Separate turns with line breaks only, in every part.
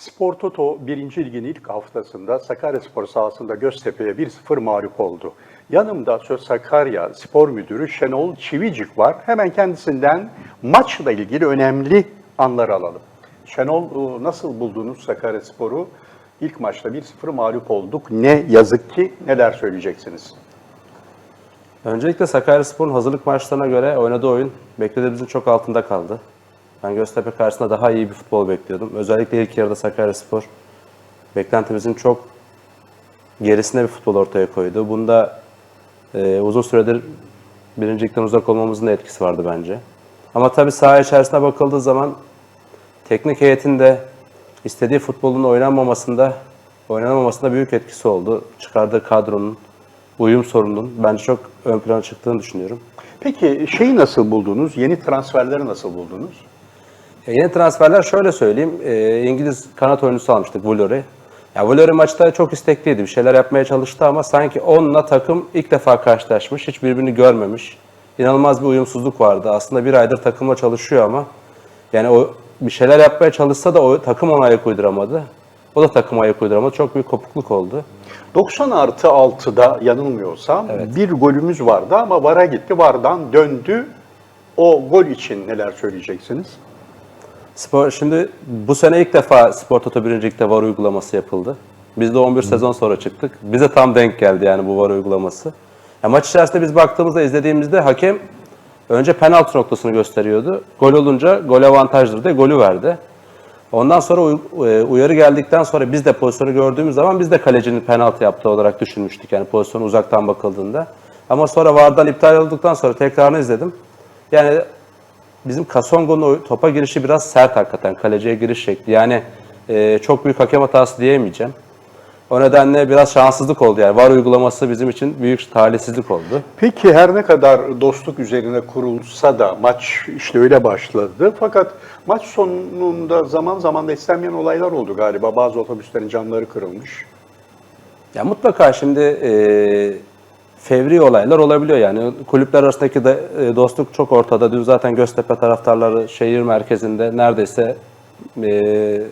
Spor Toto 1. Lig'in ilk haftasında Sakaryaspor sahasında Göztepe'ye 1-0 mağlup oldu. Yanımda Söz Sakarya Spor Müdürü Şenol Çivicik var. Hemen kendisinden maçla ilgili önemli anları alalım. Şenol e, nasıl buldunuz Sakaryaspor'u? İlk maçta 1-0 mağlup olduk. Ne yazık ki neler söyleyeceksiniz?
Öncelikle Sakaryaspor'un hazırlık maçlarına göre oynadığı oyun beklediğimizin çok altında kaldı. Ben Göztepe karşısında daha iyi bir futbol bekliyordum. Özellikle ilk yarıda Sakaryaspor beklentimizin çok gerisinde bir futbol ortaya koydu. Bunda e, uzun süredir birincilikten uzak olmamızın da etkisi vardı bence. Ama tabii saha içerisine bakıldığı zaman teknik heyetin de istediği futbolun oynanmamasında oynanmamasında büyük etkisi oldu. Çıkardığı kadronun, uyum sorununun bence çok ön plana çıktığını düşünüyorum.
Peki şeyi nasıl buldunuz? Yeni transferleri nasıl buldunuz?
E, yeni transferler şöyle söyleyeyim. E, İngiliz kanat oyuncusu almıştık Vlori. Ya Vlori maçta çok istekliydi. Bir şeyler yapmaya çalıştı ama sanki onunla takım ilk defa karşılaşmış. Hiç birbirini görmemiş. İnanılmaz bir uyumsuzluk vardı. Aslında bir aydır takımla çalışıyor ama yani o bir şeyler yapmaya çalışsa da o takım ona ayak uyduramadı. O da takım ayak uyduramadı. Çok büyük kopukluk oldu.
90 artı 6'da yanılmıyorsam bir golümüz vardı ama VAR'a gitti. VAR'dan döndü. O gol için neler söyleyeceksiniz?
Spor, şimdi bu sene ilk defa Spor Toto 1. Lig'de VAR uygulaması yapıldı. Biz de 11 sezon sonra çıktık. Bize tam denk geldi yani bu VAR uygulaması. Ya maç içerisinde biz baktığımızda, izlediğimizde hakem önce penaltı noktasını gösteriyordu. Gol olunca gol avantajdır diye golü verdi. Ondan sonra e, uyarı geldikten sonra biz de pozisyonu gördüğümüz zaman biz de kalecinin penaltı yaptığı olarak düşünmüştük. Yani pozisyon uzaktan bakıldığında. Ama sonra VAR'dan iptal olduktan sonra tekrarını izledim. Yani bizim Kasongo'nun topa girişi biraz sert hakikaten. Kaleciye giriş şekli. Yani e, çok büyük hakem hatası diyemeyeceğim. O nedenle biraz şanssızlık oldu yani. VAR uygulaması bizim için büyük talihsizlik oldu.
Peki her ne kadar dostluk üzerine kurulsa da maç işte öyle başladı. Fakat maç sonunda zaman zaman da istenmeyen olaylar oldu galiba. Bazı otobüslerin camları kırılmış.
Ya mutlaka şimdi e, fevri olaylar olabiliyor yani. Kulüpler arasındaki de, e, dostluk çok ortada. Dün zaten Göztepe taraftarları şehir merkezinde neredeyse e,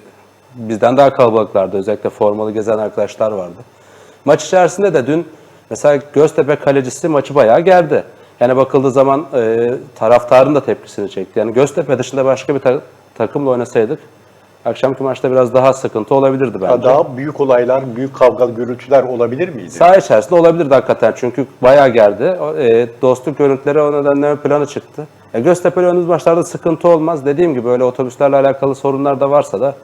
bizden daha kalabalıklardı. Özellikle formalı gezen arkadaşlar vardı. Maç içerisinde de dün mesela Göztepe kalecisi maçı bayağı gerdi. Yani bakıldığı zaman e, taraftarın da tepkisini çekti. Yani Göztepe dışında başka bir ta- takımla oynasaydık akşamki maçta biraz daha sıkıntı olabilirdi bence.
Daha büyük olaylar, büyük kavga, gürültüler olabilir miydi?
Saha içerisinde olabilirdi hakikaten çünkü bayağı gerdi. E, dostluk görüntüleri o nedenle ön plana çıktı. E, Göztepe'li önümüz maçlarda sıkıntı olmaz. Dediğim gibi öyle otobüslerle alakalı sorunlar da varsa da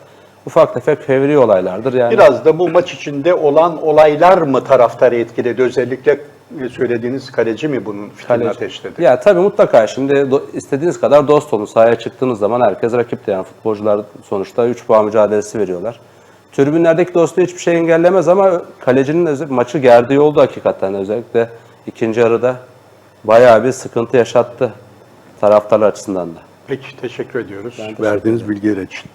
ufak tefek fevri olaylardır. Yani
Biraz da bu maç içinde olan olaylar mı taraftarı etkiledi? Özellikle söylediğiniz kaleci mi bunun fikrini
Kaleci.
ateşledi?
Ya tabii mutlaka şimdi do- istediğiniz kadar dost olun. Sahaya çıktığınız zaman herkes rakipti yani futbolcular sonuçta 3 puan mücadelesi veriyorlar. Tribünlerdeki dostluğu hiçbir şey engellemez ama kalecinin özel- maçı gerdiği oldu hakikaten özellikle ikinci yarıda bayağı bir sıkıntı yaşattı taraftarlar açısından da.
Peki teşekkür ediyoruz
teşekkür
verdiğiniz bilgiler için.